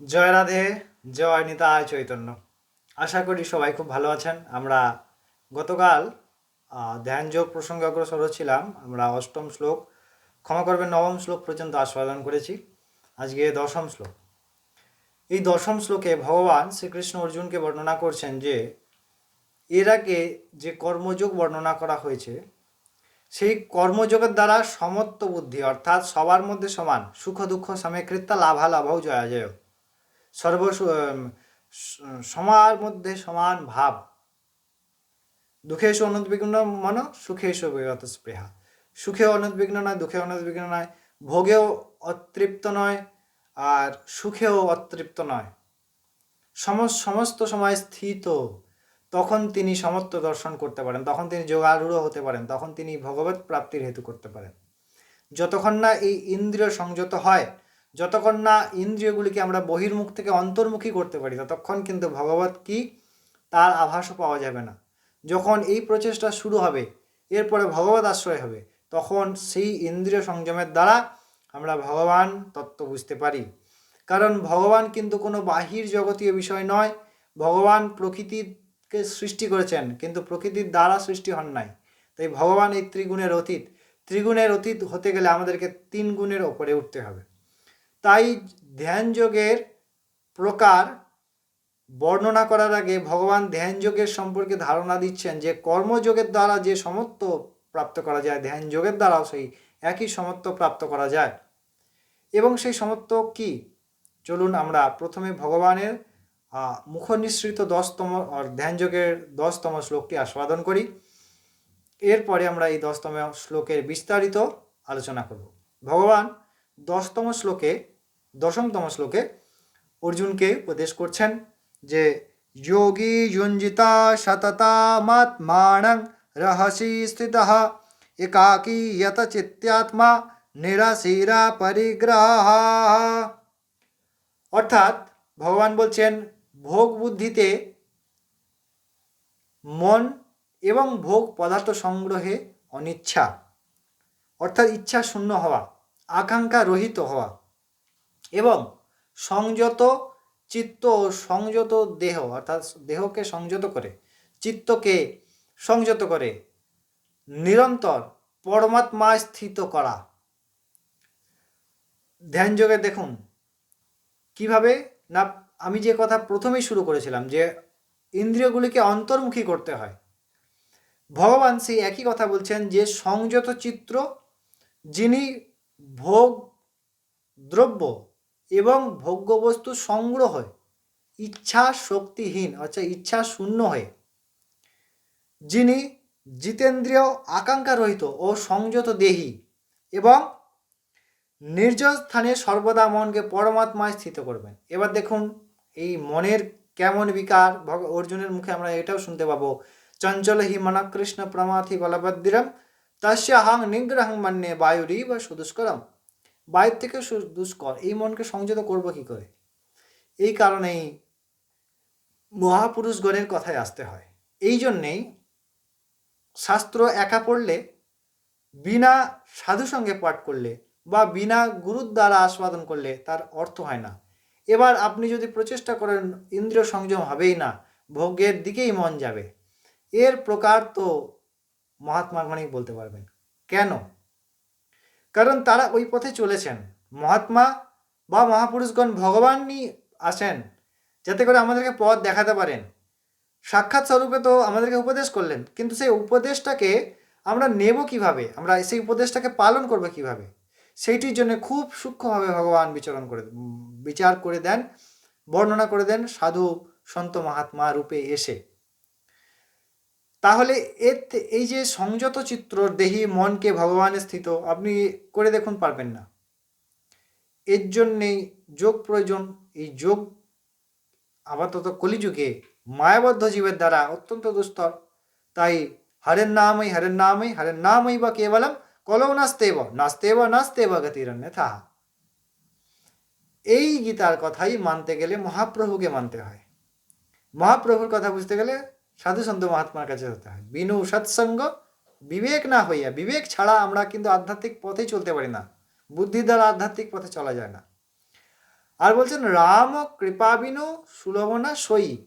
জয় রাধে জয় নিতায় চৈতন্য। আশা করি সবাই খুব ভালো আছেন। আমরা গতকাল আহ, ধ্যানযোগ প্রসঙ্গে অগ্রসর হচ্ছিলাম। আমরা অষ্টম শ্লোক ক্ষমা করবেন নবম শ্লোক পর্যন্ত আস্বাদন করেছি। আজকে দশম শ্লোক। এই দশম শ্লোকে ভগবান শ্রীকৃষ্ণ অর্জুনকে বর্ণনা করছেন যে এর আগে যে কর্মযোগ বর্ণনা করা হয়েছে সেই কর্মযোগের দ্বারা সমত্ব বুদ্ধি অর্থাৎ সবার মধ্যে সমান সুখ দুঃখ সমীকৃতা লাভা লাভও জয়া জয় সর্ব সবার মধ্যে সমান ভাব। দুঃখেশু অনুদ্বিগ্ন মন সুখেশু বিগত স্পৃহা। সুখে অনুদ্বিগ্ন নয়, দুঃখে অনুদ্বিগ্ন নয়, ভোগেও অতৃপ্ত নয়, আর সুখেও অতৃপ্ত নয়। সমস- সমস্ত সময় স্থিত, তখন তিনি সমত্ব দর্শন করতে পারেন, তখন তিনি যোগারূঢ় হতে পারেন, তখন তিনি ভগবত প্রাপ্তির হেতু করতে পারেন। যতক্ষণ না এই ইন্দ্রিয় সংযত হয় যতক্ষণ না ইন্দ্রিয়গুলিকে আমরা বহির্মুখ থেকে অন্তর্মুখী করতে পারি, ততক্ষণ কিন্তু ভগবত কি? তার আভাসও পাওয়া যাবে না। যখন এই প্রচেষ্টা শুরু হবে, এরপরে ভগবত আশ্রয় হবে, তখন সেই ইন্দ্রিয় সংযমের দ্বারা আমরা ভগবান তত্ত্ব বুঝতে পারি। কারণ ভগবান কিন্তু কোনো বাহির জগতীয় বিষয় নয়, ভগবান প্রকৃতিকে সৃষ্টি করেছেন, কিন্তু প্রকৃতির দ্বারা সৃষ্টি হন নাই। তাই ভগবান এই ত্রিগুণের অতীত ত্রিগুণের অতীত হতে গেলে আমাদেরকে তিন গুণের ওপরে উঠতে হবে। তাই ধ্যান যোগের প্রকার বর্ণনা করার আগে ভগবান ধ্যান যোগের সম্পর্কে ধারণা দিচ্ছেন যে কর্মযোগের দ্বারা যে সমত্ব প্রাপ্ত করা যায় ধ্যান যোগের দ্বারাও সেই একই সমত্ব প্রাপ্ত করা যায়। এবং সেই সমত্ব কি? চলুন আমরা প্রথমে ভগবানের মুখনিসৃত দশতম আর ধ্যান যোগের দশতম শ্লোকটি আস্বাদন করি। এরপরে আমরা এই দশতম শ্লোকের বিস্তারিত আলোচনা করব। ভগবান দশতম শ্লোকে দশমতম শ্লোকে অর্জুনকে উপদেশ করছেন যে, যোগী যুঞ্জিতা সততা মাত্মানং রহসি স্থিত একাকী যত চিত্তাত্মা নিরাশিরা পরিগ্রহ। অর্থাৎ ভগবান বলছেন, ভোগ বুদ্ধিতে মন এবং ভোগ পদার্থ সংগ্রহে অনিচ্ছা। অর্থাৎ ইচ্ছা শূন্য হওয়া, আকাঙ্ক্ষা রহিত হওয়া। এবং সংযত চিত্ত ও সংযত দেহ, অর্থাৎ দেহকে সংযত করে, চিত্তকে সংযত করে, নিরন্তর পরমাত্মায় স্থিত করা। ধ্যান যোগে দেখুন, কীভাবে না, আমি যে কথা প্রথমেই শুরু করেছিলাম যে ইন্দ্রিয়গুলিকে অন্তর্মুখী করতে হয়। ভগবান সেই একই কথা বলছেন যে সংযত চিত্র যিনি ভোগ দ্রব্য এবং ভোগ্যবস্তু সংগ্রহ ইচ্ছা শক্তিহীন অর্থাৎ ইচ্ছা শূন্য হয়ে। যিনি জিতেন্দ্রীয় আকাঙ্ক্ষা রহিত ও সংযত দেহী এবং নির্জন স্থানে সর্বদা মনকে পরমাত্মায় স্থিত করবেন। এবার দেখুন, এই মনের কেমন বিকার? ভগ, অর্জুনের মুখে আমরা এটাও শুনতে পাবো। চঞ্চল হি মনকৃষ্ণ প্রমাথি বলবদ্দিরম তস্য হাং নিগ্রহং মান্যে বায়ুরই বা সুদুষ্করম। বায়ুর থেকে দুষ্কর। এই মনকে সংযত করব কি করে? এই কারণেই মহাপুরুষগণের কথায় আসতে হয়। এই জন্যেই শাস্ত্র একা পড়লে, বিনা সাধু সঙ্গে পাঠ করলে বা বিনা গুরুর দ্বারা আস্বাদন করলে তার অর্থ হয় না। এবার আপনি যদি প্রচেষ্টা করেন, ইন্দ্রিয় সংযম হবেই না, ভোগের দিকেই মন যাবে। এর প্রকার তো মহাত্মাগণই বলতে পারবেন। কেন? কারণ তারা ওই পথে চলেছেন। মহাত্মা বা মহাপুরুষগণ ভগবানই আসেন যাতে করে আমাদেরকে পথ দেখাতে পারেন। সাক্ষাৎ স্বরূপে তো আমাদেরকে উপদেশ করলেন, কিন্তু সেই উপদেশটাকে আমরা নেব কীভাবে? আমরা সেই উপদেশটাকে পালন করব কীভাবে? সেইটির জন্য খুব সূক্ষ্মভাবে ভগবান বিচরণ করে বিচার করে দেন, বর্ণনা করে দেন সাধু সন্ত মহাত্মা রূপে এসে। তাহলে এর এই যে সংযত চিত্র, দেহি, মনকে ভগবানে স্থিত, আপনি করে দেখুন, পারবেন না। এর জন্যেই যোগ প্রয়োজন। এই যোগ আপাতত কলিযুগে মায়াবদ্ধ জীবের দ্বারা অত্যন্ত দুস্তর। তাই হরের নামই হরের নামই হরের নামই বা কেবলম কলৌ নাস্তেব নাস্তেব নাস্তেব গতিরন্যথা। এই গীতার কথাই মানতে গেলে মহাপ্রভুকে মানতে হয়। মহাপ্রভুর কথা বুঝতে গেলে সাধু সন্ত মহাত্মার কাছে হতে হয়। বিনু সৎসঙ্গ, বিবেক না হইয়া, বিবেক ছাড়া আমরা কিন্তু আধ্যাত্মিক পথেই চলতে পারি না। বুদ্ধি দ্বারা আধ্যাত্মিক পথে চলা যায় না। আর বলছেন, রাম কৃপাবিনু সুলভনা সই।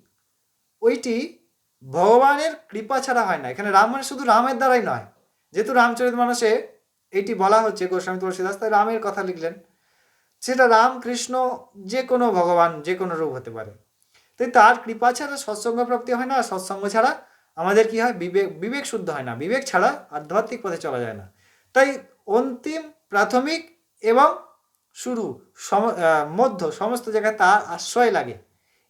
ওইটি ভগবানের কৃপা ছাড়া হয় না। এখানে রাম মানে শুধু রামের দ্বারাই নয়। যেহেতু রামচরিত মানুষে এটি বলা হচ্ছে, গোস্বামী তুলসীদাস তাই রামের কথা লিখলেন। সেটা রাম, কৃষ্ণ যে কোনো ভগবান, যে কোনো রূপ হতে পারে। তাই তার কৃপা ছাড়া সৎসঙ্গ প্রাপ্তি হয় না, আর সৎসঙ্গ ছাড়া আমাদের কি হয়? বিবেক বিবেক শুদ্ধ হয় না। বিবেক ছাড়া আধ্যাত্মিক পথে চলা যায় না। তাই অন্তিম প্রাথমিক এবং শুরু, সম মধ্য সমস্ত জায়গায় তার আশ্রয় লাগে।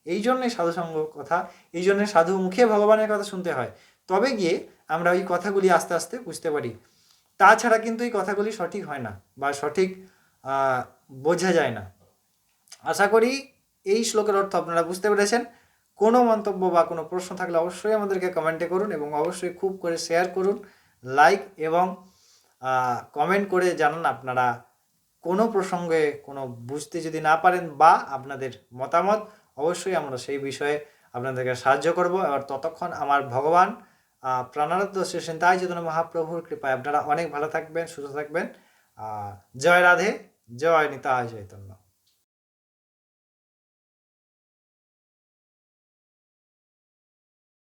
এই জন্যই সাধুসঙ্গ কথা, এই জন্যে সাধু মুখে ভগবানের কথা শুনতে হয়। তবে গিয়ে আমরা ওই কথাগুলি আস্তে আস্তে বুঝতে পারি। তাছাড়া কিন্তু এই কথাগুলি সঠিক হয় না বা সঠিক বোঝা যায় না। আশা করি এই শ্লোকের অর্থ আপনারা বুঝতে পেরেছেন। কোনো মন্তব্য বা কোনো প্রশ্ন থাকলে অবশ্যই আমাদেরকে কমেন্টে করুন এবং অবশ্যই খুব করে শেয়ার করুন লাইক এবং কমেন্ট করে জানান আপনারা কোনো প্রসঙ্গে কোনো বুঝতে যদি না পারেন বা আপনাদের মতামত অবশ্যই আমরা সেই বিষয়ে আপনাদেরকে সাহায্য করব। এবার ততক্ষণ আমার ভগবান আহ, প্রাণারাধ্য শ্রী সিন্তাই চেতনা মহাপ্রভুর কৃপায় আপনারা অনেক ভালো থাকবেন সুস্থ থাকবেন। জয় রাধে জয় নিতাই চৈতন্য।